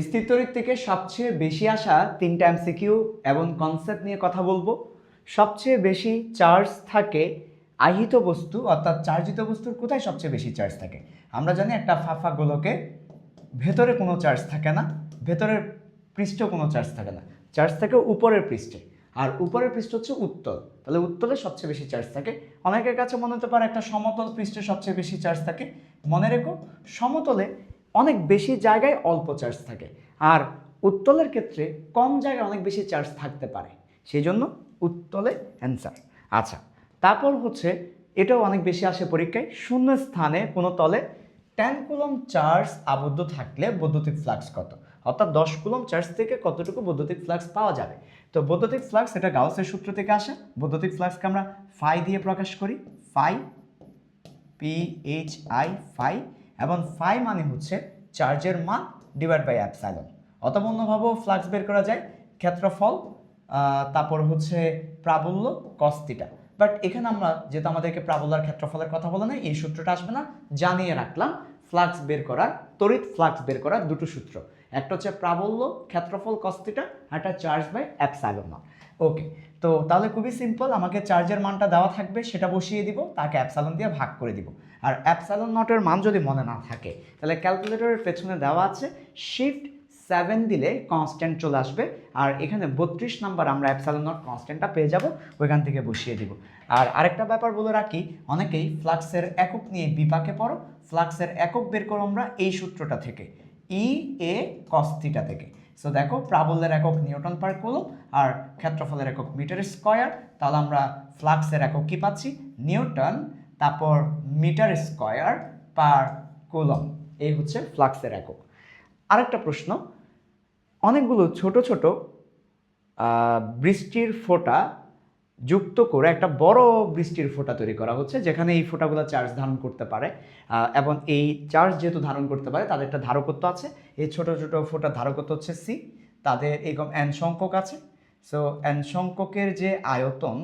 স্থিরতরিত থেকে সবচেয়ে বেশি আসা তিনটা এমসিকিউ এবং কনসেপ্ট নিয়ে কথা বলব। সবচেয়ে বেশি চার্জ থাকে আহিত বস্তু, অর্থাৎ চার্জিত বস্তুর কোথায় সবচেয়ে বেশি চার্জ থাকে? আমরা জানি একটা ফাফা গোলকে ভেতরে কোনো চার্জ থাকে না, ভেতরের পৃষ্ঠে কোনো চার্জ থাকে না। চার্জ থাকে উপরের পৃষ্ঠে। আর উপরের পৃষ্ঠ হচ্ছে উত্তল। তাহলে উত্তলে সবচেয়ে বেশি চার্জ থাকে। অনেকের কাছে মনে হতে পারে একটা সমতল পৃষ্ঠে সবচেয়ে বেশি চার্জ থাকে। মনে রেখো, সমতলে অনেক বেশি জায়গায় অল্প চার্জ থাকে। আর উত্তলের ক্ষেত্রে কম জায়গায় অনেক বেশি চার্জ থাকতে পারে। সেই জন্য উত্তলে অ্যান্সার আচ্ছা তারপর হচ্ছে এটাও অনেক বেশি আসে পরীক্ষায়। শূন্য স্থানে কোনো তলে টেন কুলম চার্জ আবদ্ধ থাকলে বৈদ্যুতিক ফ্লাক্স কত? অর্থাৎ দশ কুলম চার্জ থেকে কতটুকু বৈদ্যুতিক ফ্লাক্স পাওয়া যাবে? তো বৈদ্যুতিক ফ্লাক্স এটা গাউসের সূত্র থেকে আসে। বৈদ্যুতিক ফ্লাক্সকে আমরা ফাই দিয়ে প্রকাশ করি। Phi P H I phi এবং ফাই মানে হচ্ছে চার্জের মান ডিভাইড বাই অ্যাপসাইলন অথবা অন্যভাবেও ফ্লাক্স বের করা যায়, ক্ষেত্রফল তারপর হচ্ছে প্রাবল্য কস্তিটা বাট এখানে আমরা যেহেতু আমাদেরকে প্রাবল্য আর ক্ষেত্রফলের কথা বলে নাই, এই সূত্রটা আসবে না। জানিয়ে রাখলাম ফ্লাক্স বের করার তড়িৎ ফ্লাক্স বের করার দুটো সূত্র। একটা হচ্ছে প্রাবল্য, ক্ষেত্রফল কস্তিটা একটা চার্জ বাই অ্যাপসাইলন ওকে তো তাহলে খুবই সিম্পল আমাকে চার্জের মানটা দেওয়া থাকবে, সেটা বসিয়ে দিব, তাকে অ্যাপসালন দিয়ে ভাগ করে দিব। আর অ্যাপসালন নটের মান যদি মনে না থাকে, তাহলে ক্যালকুলেটরের পেছনে দেওয়া আছে শিফট সেভেন দিলে কনস্ট্যান্ট চলে আসবে, আর এখানে বত্রিশ নাম্বার আমরা অ্যাপসালন নট কনস্ট্যান্টটা পেয়ে যাব, ওইখান থেকে বসিয়ে দিব। আর আরেকটা ব্যাপার বলে রাখি, অনেকেই ফ্লাক্সের একক নিয়ে বিপাকে পড়ো ফ্লাক্সের একক বের করো আমরা এই সূত্রটা থেকে ই এ কস্তিটা থেকে। সো দেখো, প্রাবল্যের একক নিউটন পার কুলম আর ক্ষেত্রফলের একক মিটার স্কয়ার। তাহলে আমরা ফ্লাক্সের একক কি পাচ্ছি? নিউটন, তারপর মিটার স্কয়ার পার কুলম এই হচ্ছে ফ্লাক্সের একক। আরেকটা প্রশ্ন, অনেকগুলো ছোট ছোট বৃষ্টির ফোঁটা যুক্ত করে একটা বড় বৃষ্টির ফোঁটা তৈরি করা হচ্ছে, যেখানে এই ফোঁটাগুলো চার্জ ধারণ করতে পারে। এবং এই চার্জ যেহেতু ধারণ করতে পারে, তাদের একটা ধারকত্ব আছে। এই ছোট ছোট ফোঁটার ধারকত্ব হচ্ছে সি তাদের এরকম এন সংখ্যক আছে। সো এন সংখ্যকের যে আয়তন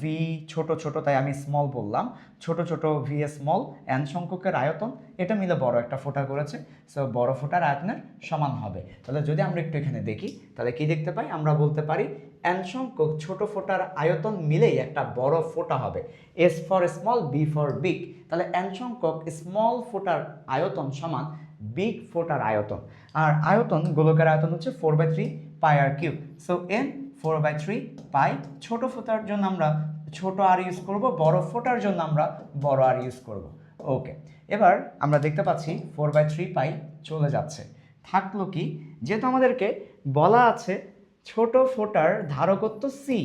ভি ছোট ছোট, তাই আমি স্মল বললাম। ছোট ছোট ভি স্মল এন সংখ্যকের আয়তন, এটা মিলে বড় একটা ফোঁটা করেছে। সো বড় ফোঁটার আয়তনের সমান হবে। তাহলে যদি আমরা একটু এখানে দেখি, তাহলে কি দেখতে পাই? আমরা বলতে পারি এন সংখ্যক ছোট ফোঁটার আয়তন মিলেই একটা বড় ফোটা হবে। S for small B for big তাহলে এন সংখ্যক স্মল ফোটার আয়তন সমান বিগ ফোটার আয়তন। আর আয়তন গোলকের আয়তন হচ্ছে four by three pi R cube so N four by three pi ছোট ফোটার জন্য আমরা ছোট আর ইউজ করব, বড় ফোটার জন্য আমরা বড় আর ইউজ করব। ওকে এবার আমরা দেখতে পাচ্ছি ফোর বাই থ্রি পাই চলে যাচ্ছে। থাকল কি? যেহেতু আমাদেরকে বলা আছে ছোট ফোটার ধারকত্ব সি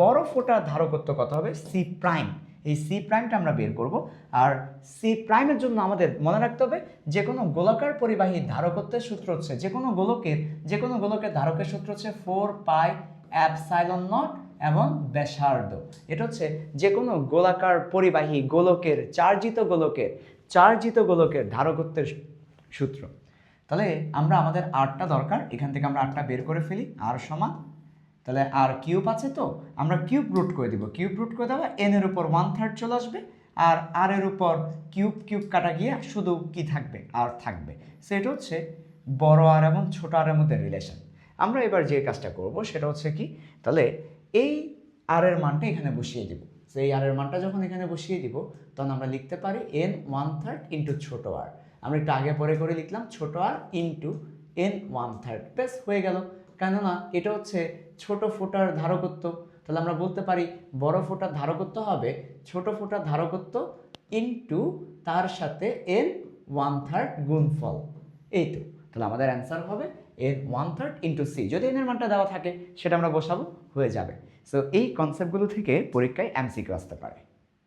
বড় ফোটার ধারকত্ব কত হবে? সি প্রাইম এই সি প্রাইমটা আমরা বের করব। আর সি প্রাইমের জন্য আমাদের মনে রাখতে হবে যে কোনো গোলাকার পরিবাহী ধারকত্বের সূত্র হচ্ছে যে কোনো গোলকের যে কোনো গোলকের ধারকের সূত্র হচ্ছে ফোর পাই অ্যাপসাইলন নট এবং ব্যাসার্ধ। এটা হচ্ছে যে কোনো গোলাকার পরিবাহী গোলকের, চার্জিত গোলকের চার্জিত গোলকের ধারকত্বের সূত্র। তাহলে আমরা আমাদের আটটা দরকার, এখান থেকে আমরা আটটা বের করে ফেলি, আর সমান। তাহলে আর কিউব আছে তো, আমরা কিউব রুট করে দিব। কিউব রুট করে দেওয়া এন এর উপর ওয়ান থার্ড চলে আসবে, আর আর এর উপর কিউব কিউব কাটা গিয়ে শুধু কি থাকবে? আর থাকবে। সেটা হচ্ছে বড় আর এবং ছোট আর এর মধ্যে রিলেশন আমরা এবার যে কাজটা করব, সেটা হচ্ছে কি, তাহলে এই আর এর মানটা এখানে বসিয়ে দিব। সেই আর এর মানটা যখন এখানে বসিয়ে দিব, তখন আমরা লিখতে পারি এন ওয়ান থার্ড ইন্টু ছোট আর আমরা একটু আগে পরে করে লিখলাম, ছোট R into N one third বেশ হয়ে গেল। কেননা এটা হচ্ছে ছোট ফোটার ধারকত্ব। তাহলে আমরা বলতে পারি বড় ফোটার ধারকত্ব হবে ছোট ফোটার ধারকত্ব ইনটু তার সাথে এন ওয়ান থার্ড গুণফল। এই তো। তাহলে আমাদের অ্যান্সার হবে N one third into C যদি এনের মানটা দেওয়া থাকে, সেটা আমরা বসাবো, হয়ে যাবে। সো এই কনসেপ্টগুলো থেকে পরীক্ষায় এমসিকিউ আসতে পারে।